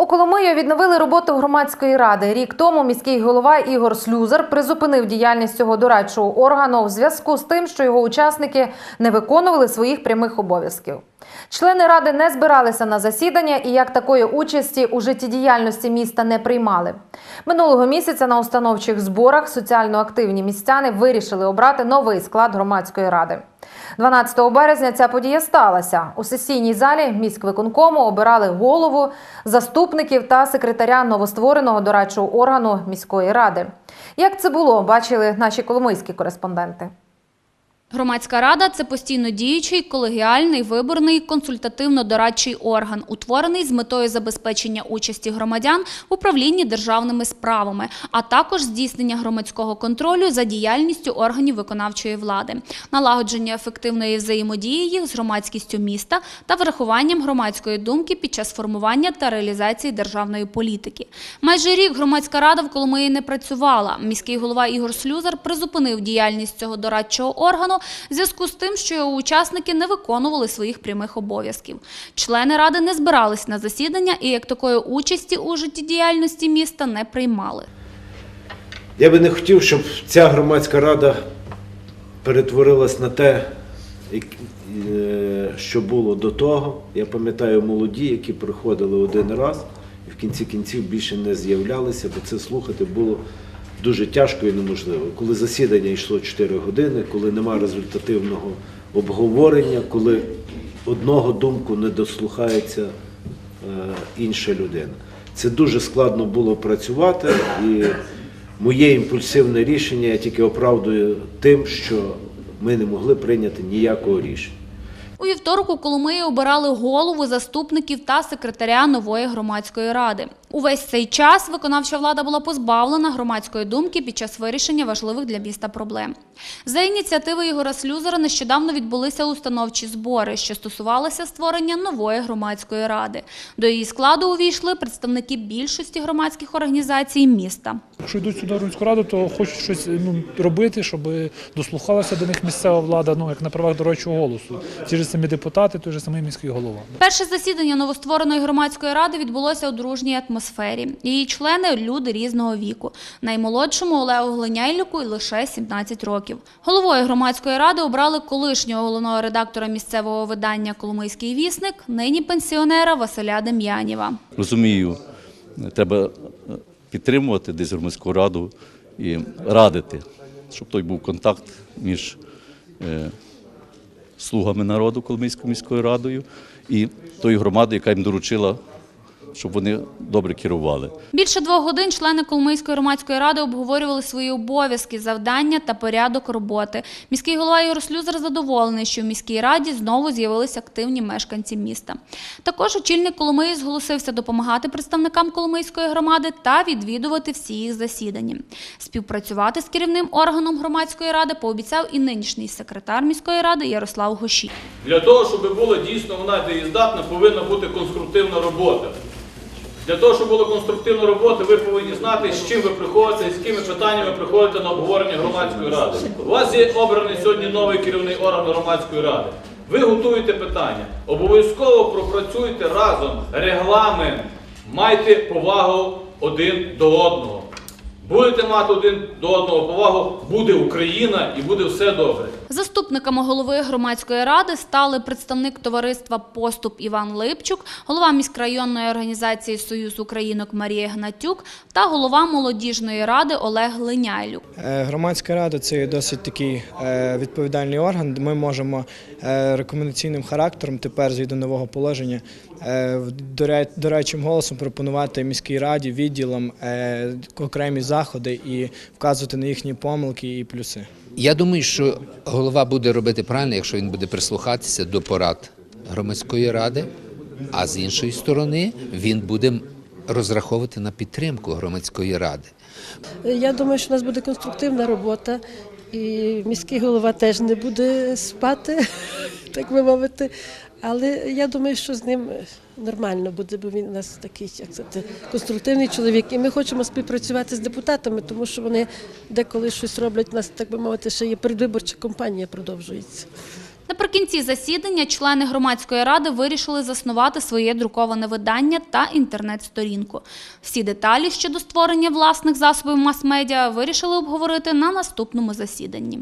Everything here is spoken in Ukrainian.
У Коломиї відновили роботу громадської ради. Рік тому міський голова Ігор Слюзер призупинив діяльність цього дорадчого органу в зв'язку з тим, що його учасники не виконували своїх прямих обов'язків. Члени ради не збиралися на засідання і як такої участі у життєдіяльності міста не приймали. Минулого місяця на установчих зборах соціально активні містяни вирішили обрати новий склад громадської ради. 12 березня ця подія сталася. У сесійній залі міськвиконкому обирали голову, заступників та секретаря новоствореного дорадчого органу міської ради. Як це було, бачили наші коломийські кореспонденти. Громадська рада це постійно діючий, колегіальний, виборний, консультативно-дорадчий орган, утворений з метою забезпечення участі громадян в управлінні державними справами, а також здійснення громадського контролю за діяльністю органів виконавчої влади, налагодження ефективної взаємодії їх з громадськістю міста та врахуванням громадської думки під час формування та реалізації державної політики. Майже рік громадська рада в Коломиї не працювала. Міський голова Ігор Слюзар призупинив діяльність цього дорадчого органу в зв'язку з тим, що його учасники не виконували своїх прямих обов'язків. Члени ради не збирались на засідання і як такої участі у життєдіяльності міста не приймали. Я би не хотів, щоб ця громадська рада перетворилась на те, е, що було до того. Я пам'ятаю молоді, які приходили один раз і в кінці кінців більше не з'являлися, бо це слухати було дуже тяжко і неможливо. Коли засідання йшло 4 години, коли немає результативного обговорення, коли одного думку не дослухається е, інша людина. Це дуже складно було працювати, і моє імпульсивне рішення я тільки оправдую тим, що ми не могли прийняти ніякого рішення. У вівторок у Коломиї обирали голову, заступників та секретаря нової громадської ради. Увесь цей час виконавча влада була позбавлена громадської думки під час вирішення важливих для міста проблем. За ініціативи Ігора Слюзера нещодавно відбулися установчі збори, що стосувалися створення нової громадської ради. До її складу увійшли представники більшості громадських організацій міста. Якщо йдуть сюди в раду, то хочуть щось ну, робити, щоб дослухалася до них місцева влада, ну як на правах дорадчого голосу. Ті ж самі депутати, той же самий міський голова. Перше засідання новоствореної громадської ради відбулося у дружній атмосфері. Її члени люди різного віку. Наймолодшому Олегу Глиняйлюку лише 17 років. Головою громадської ради обрали колишнього головного редактора місцевого видання Коломийський вісник, нині пенсіонера Василя Дем'янєва. розумію, треба е, підтримувати десь громадську раду і радити, щоб той був контакт між е, слугами народу Коломийською міською радою і тою громадою, яка їм доручила, щоб вони добре керували. Більше двох годин члени Коломийської громадської ради обговорювали свої обов'язки, завдання та порядок роботи. Міський голова Ігор Слюзер задоволений, що в міській раді знову з'явилися активні мешканці міста. Також очільник Коломиї зголосився допомагати представникам Коломийської громади та відвідувати всі їх засідання. Співпрацювати з керівним органом громадської ради пообіцяв і нинішній секретар міської ради Ярослав Гошій. Для того, щоб була дійсно вона дієздатна, повинна бути конструктивна робота. Для того, щоб була конструктивна робота, ви повинні знати, з чим ви приходите, з якими питаннями приходите на обговорення громадської ради. У вас є обраний сьогодні новий керівний орган громадської ради. Ви готуєте питання. Обов'язково пропрацюйте разом регламент, майте повагу один до одного. Будете мати один до одного повагу, буде Україна і буде все добре. Заступниками голови громадської ради стали представник товариства Поступ Іван Липчук, голова міськрайонної організації Союз Українок Марія Гнатюк та голова молодіжної ради Олег Линяйлюк. Е, Громадська рада це досить такий е, відповідальний орган. Ми можемо е, рекомендаційним характером тепер згідно нового положення дорадчим голосом пропонувати міській раді відділам окремі заходи і вказувати на їхні помилки і плюси. Я думаю, що голова буде робити правильно, якщо він буде прислухатися до порад громадської ради, а з іншої сторони він буде розраховувати на підтримку громадської ради. Я думаю, що у нас буде конструктивна робота, і міський голова теж не буде спати, так би мовити. Але я думаю, що з ним нормально буде, бо він у нас такий, як сказати, конструктивний чоловік. І ми хочемо співпрацювати з депутатами, тому що вони деколи щось роблять. У нас, так би мовити, ще є передвиборча кампанія продовжується. Наприкінці засідання члени громадської ради вирішили заснувати своє друковане видання та інтернет-сторінку. Всі деталі щодо створення власних засобів мас-медіа вирішили обговорити на наступному засіданні.